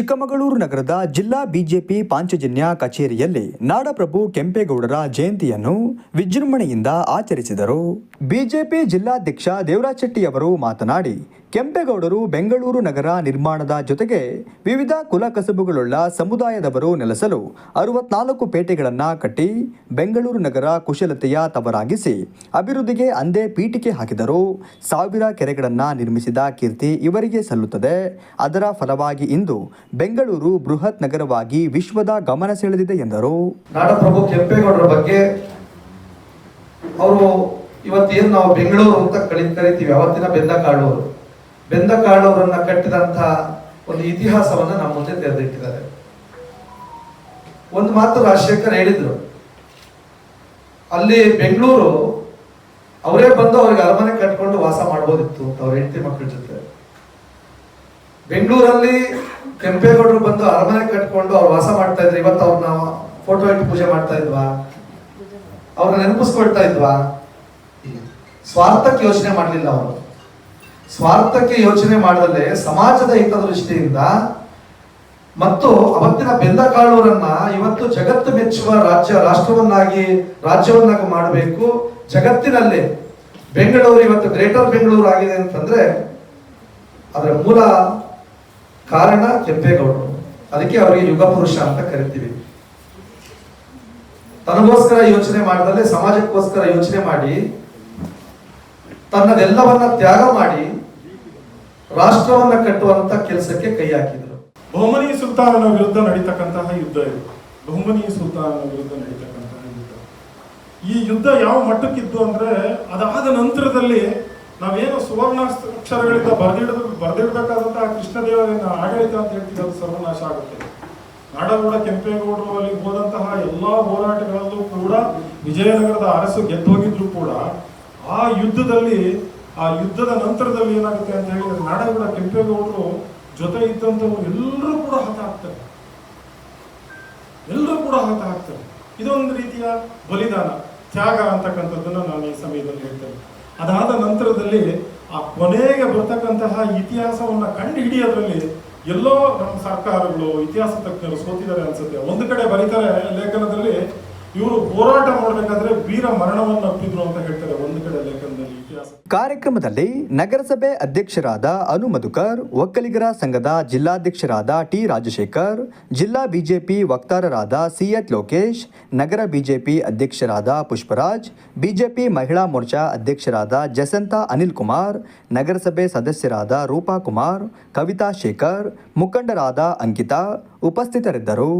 ಚಿಕ್ಕಮಗಳೂರು ನಗರದ ಜಿಲ್ಲಾ ಬಿಜೆಪಿ ಪಾಂಚಜನ್ಯ ಕಚೇರಿಯಲ್ಲಿ ನಾಡಪ್ರಭು ಕೆಂಪೇಗೌಡರ ಜಯಂತಿಯನ್ನು ವಿಜೃಂಭಣೆಯಿಂದ ಆಚರಿಸಿದರು. ಬಿಜೆಪಿ ಜಿಲ್ಲಾಧ್ಯಕ್ಷ ದೇವರಾಜ್ ಶೆಟ್ಟಿ ಅವರು ಮಾತನಾಡಿ, ಕೆಂಪೇಗೌಡರು ಬೆಂಗಳೂರು ನಗರ ನಿರ್ಮಾಣದ ಜೊತೆಗೆ ವಿವಿಧ ಕುಲ ಕಸಬುಗಳುಳ್ಳ ಸಮುದಾಯದವರು ನೆಲೆಸಲು ಅರವತ್ನಾಲ್ಕು ಪೇಟೆಗಳನ್ನು ಕಟ್ಟಿ, ಬೆಂಗಳೂರು ನಗರ ಕುಶಲತೆಯ ತವರಾಗಿಸಿ, ಅಭಿವೃದ್ಧಿಗೆ ಅಂದೇ ಪೀಠಿಕೆ ಹಾಕಿದರು ಸಾವಿರ ಕೆರೆಗಳನ್ನು ನಿರ್ಮಿಸಿದ ಕೀರ್ತಿ ಇವರಿಗೆ ಸಲ್ಲುತ್ತದೆ. ಅದರ ಫಲವಾಗಿ ಇಂದು ಬೆಂಗಳೂರು ಬೃಹತ್ ನಗರವಾಗಿ ವಿಶ್ವದ ಗಮನ ಸೆಳೆದಿದೆ ಎಂದರು. ಇವತ್ತೇನು ನಾವು ಬೆಂಗಳೂರು ಅಂತ ಕಳಿ ಕರಿತೀವಿ. ಅವತ್ತಿನ ಬೆಂದ ಕಾಳೂರು ಬೆಂದ ಕಾಳೂರನ್ನ ಕಟ್ಟಿದಂತ ಒಂದು ಇತಿಹಾಸವನ್ನ ನಮ್ಮ ಮುಂದೆ ತೆರೆದಿಟ್ಟಿದ್ದಾರೆ. ಒಂದು ಮಾತು ರಾಜಶೇಖರ್ ಹೇಳಿದ್ರು. ಅಲ್ಲಿ ಬೆಂಗಳೂರು ಅವರೇ ಬಂದು ಅವ್ರಿಗೆ ಅರಮನೆ ಕಟ್ಕೊಂಡು ವಾಸ ಮಾಡ್ಬೋದಿತ್ತು ಅಂತ ಅವ್ರ ಹೆಂಡತಿ ಮಕ್ಕಳ ಜೊತೆ. ಬೆಂಗಳೂರಲ್ಲಿ ಕೆಂಪೇಗೌಡರು ಬಂದು ಅರಮನೆ ಕಟ್ಕೊಂಡು ಅವ್ರು ವಾಸ ಮಾಡ್ತಾ ಇದ್ರು. ಇವತ್ತು ಅವ್ರನ್ನ ಫೋಟೋ ಇಟ್ಟು ಪೂಜೆ ಮಾಡ್ತಾ ಇದ್ವಾ? ಅವ್ರನ್ನ ನೆನಪಿಸ್ಕೊಳ್ತಾ ಇದ್ವಾ? ಸ್ವಾರ್ಥಕ್ಕೆ ಯೋಚನೆ ಮಾಡಲಿಲ್ಲ ಅವರು. ಸ್ವಾರ್ಥಕ್ಕೆ ಯೋಚನೆ ಮಾಡದಲ್ಲೇ ಸಮಾಜದ ಹಿತದೃಷ್ಟಿಯಿಂದ ಮತ್ತು ಅವತ್ತಿನ ಬೆಂದಕಾಳೂರನ್ನ ಇವತ್ತು ಜಗತ್ತು ಮೆಚ್ಚುವ ರಾಜ್ಯ, ರಾಷ್ಟ್ರವನ್ನಾಗಿ, ರಾಜ್ಯವನ್ನಾಗಿ ಮಾಡಬೇಕು. ಜಗತ್ತಿನಲ್ಲಿ ಬೆಂಗಳೂರು ಇವತ್ತು ಗ್ರೇಟರ್ ಬೆಂಗಳೂರು ಆಗಿದೆ ಅಂತಂದ್ರೆ ಅದರ ಮೂಲ ಕಾರಣ ಕೆಂಪೇಗೌಡರು ಅದಕ್ಕೆ ಅವರಿಗೆ ಯುಗ ಪುರುಷ ಅಂತ ಕರಿತೀವಿ. ತನಗೋಸ್ಕರ ಯೋಚನೆ ಮಾಡದಲ್ಲೇ ಸಮಾಜಕ್ಕೋಸ್ಕರ ಯೋಚನೆ ಮಾಡಿ ತನ್ನದೆಲ್ಲವನ್ನ ತ್ಯಾಗ ಮಾಡಿ ರಾಷ್ಟ್ರವನ್ನ ಕಟ್ಟುವಂತ ಕೆಲಸಕ್ಕೆ ಕೈ ಹಾಕಿದ್ರು. ಬಹುಮನಿ ಸುಲ್ತಾನನ ವಿರುದ್ಧ ನಡೀತಕ್ಕಂತಹ ಯುದ್ಧ ಇದು. ಬಹುಮನಿ ಸುಲ್ತಾನನ ವಿರುದ್ಧ ನಡೀತಕ್ಕಂತಹ ಯುದ್ಧ. ಈ ಯುದ್ಧ ಯಾವ ಮಟ್ಟಕ್ಕಿದ್ದು ಅಂದ್ರೆ ಅದಾದ ನಂತರದಲ್ಲಿ ನಾವೇನು ಸುವರ್ಣ ಅಕ್ಷರಗಳಿಂದ ಬರ್ದಿಡೋದು ಬರ್ದಿಡ್ಬೇಕಾದಂತಹ ಕೃಷ್ಣದೇವರಿನ ಆಡಳಿತ ಅಂತ ಹೇಳ್ತೀವಿ ಅದು ಸರ್ವನಾಶ ಆಗುತ್ತೆ. ನಾಡಗೌಡ, ಕೆಂಪೇಗೌಡರು ಅಲ್ಲಿ ಹೋದಂತಹ ಎಲ್ಲಾ ಹೋರಾಟಗಳಲ್ಲೂ ಕೂಡ ವಿಜಯನಗರದ ಅರಸು ಗೆದ್ದೋಗಿದ್ರು ಕೂಡ ಆ ಯುದ್ಧದಲ್ಲಿ, ಆ ಯುದ್ಧದ ನಂತರದಲ್ಲಿ ಏನಾಗುತ್ತೆ ಅಂತ ಹೇಳಿದ್ರೆ ನಾಡಗೌಡ ಕೆಂಪೇಗೌಡರು ಜೊತೆ ಇದ್ದಂಥವ್ರು ಎಲ್ಲರೂ ಕೂಡ ಹತ ಆಗ್ತಾರೆ ಎಲ್ಲರೂ ಕೂಡ ಹತ ಆಗ್ತಾರೆ ಇದೊಂದು ರೀತಿಯ ಬಲಿದಾನ, ತ್ಯಾಗ ಅಂತಕ್ಕಂಥದ್ದನ್ನ ನಾನು ಈ ಸಮಯದಲ್ಲಿ ಹೇಳ್ತೇನೆ. ಅದಾದ ನಂತರದಲ್ಲಿ ಆ ಕೊನೆಗೆ ಬರ್ತಕ್ಕಂತಹ ಇತಿಹಾಸವನ್ನ ಕಂಡು ಹಿಡಿಯೋದ್ರಲ್ಲಿ ಎಲ್ಲೋ ನಮ್ಮ ಸರ್ಕಾರಗಳು, ಇತಿಹಾಸ ತಜ್ಞರು ಸೋತಿದ್ದಾರೆ ಅನ್ಸುತ್ತೆ. ಒಂದು ಕಡೆ ಬರೀತಾರೆ ಲೇಖನದಲ್ಲಿ ಇವರು ಹೋರಾಟ ಮಾಡಬೇಕಾದ್ರೆ ವೀರ ಮರಣವನ್ನು ಅಪ್ಪಿದ್ರು ಅಂತ ಹೇಳ್ತಾರೆ ಒಂದು ಕಡೆ ಲೇಖನದಲ್ಲಿ ಕಾರ್ಯಕ್ರಮದಲ್ಲಿ ನಗರಸಭೆ ಅಧ್ಯಕ್ಷರಾದ ಅನು ಮಧುಕರ್ ಒಕ್ಕಲಿಗರ ಸಂಘದ ಜಿಲ್ಲಾಧ್ಯಕ್ಷರಾದ ಟಿ ರಾಜಶೇಖರ್, ಜಿಲ್ಲಾ ಬಿಜೆಪಿ ವಕ್ತಾರರಾದ ಸಿಎಚ್ ಲೋಕೇಶ್, ನಗರ ಬಿಜೆಪಿ ಅಧ್ಯಕ್ಷರಾದ ಪುಷ್ಪರಾಜ್, ಬಿಜೆಪಿ ಮಹಿಳಾ ಮೋರ್ಚಾ ಅಧ್ಯಕ್ಷರಾದ ಜಸಂತಾ ಅನಿಲ್ ಕುಮಾರ್, ನಗರಸಭೆ ಸದಸ್ಯರಾದ ರೂಪಾ ಕುಮಾರ್, ಕವಿತಾ ಶೇಖರ್, ಮುಖಂಡರಾದ ಅಂಕಿತಾ ಉಪಸ್ಥಿತರಿದ್ದರು.